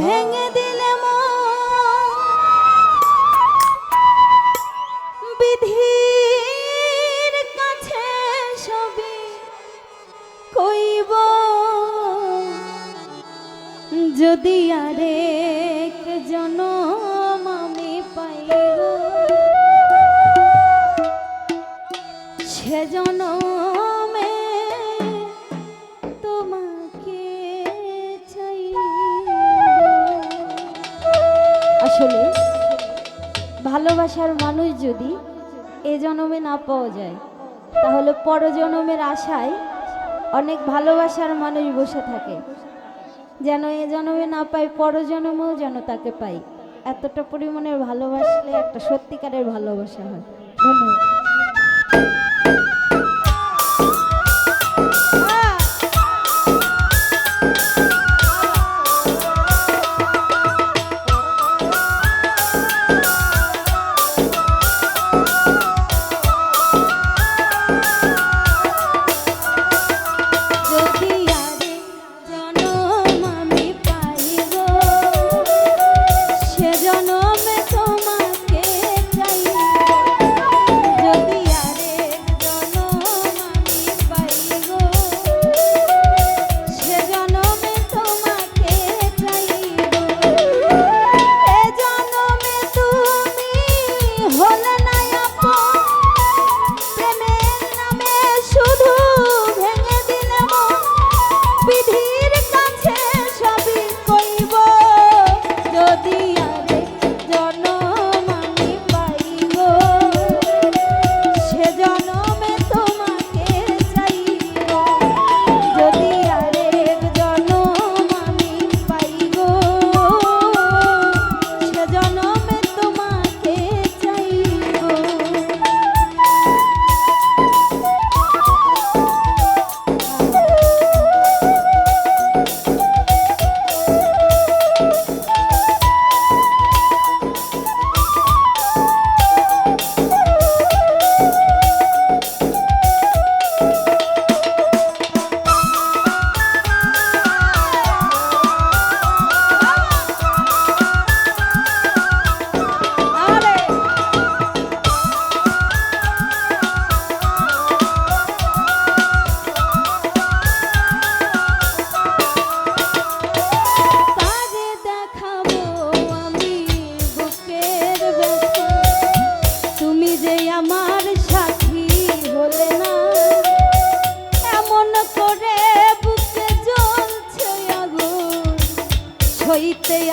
hang out. ভালোবাসার মানুষ যদি এ জন্মে না পাওয়া যায়, তাহলে পরজনমের আশায় অনেক ভালোবাসার মানুষ বসে থাকে। যেন এ জন্মে না পাই পরজনমেও যেন তাকে পাই এতটা পরিমাণের ভালোবাসলে একটা সত্যিকারের ভালোবাসা হয়। ধন্যবাদ।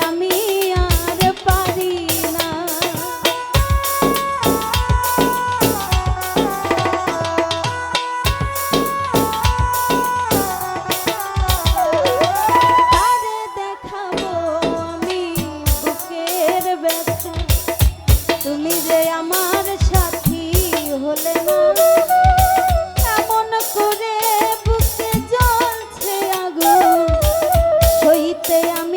আমি আর পারি না। তারে দেখাবো আমি বুকের তুমি যে আমার সাথী হলে না? করে বুকে জ্বলছে আগুন। আমি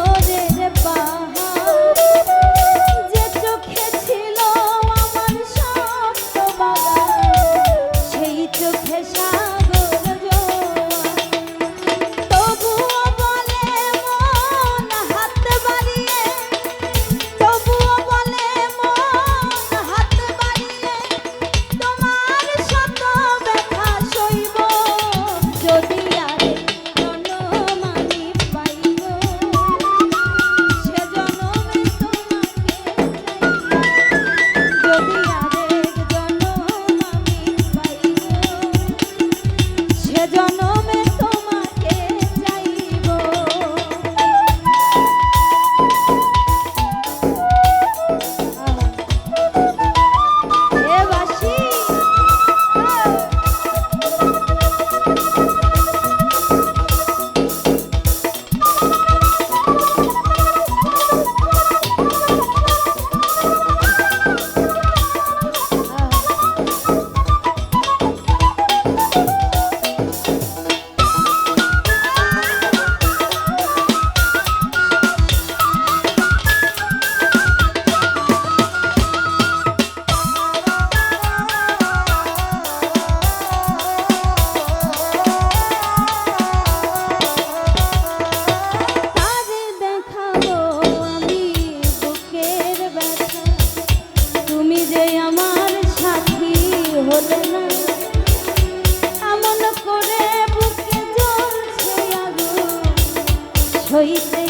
soy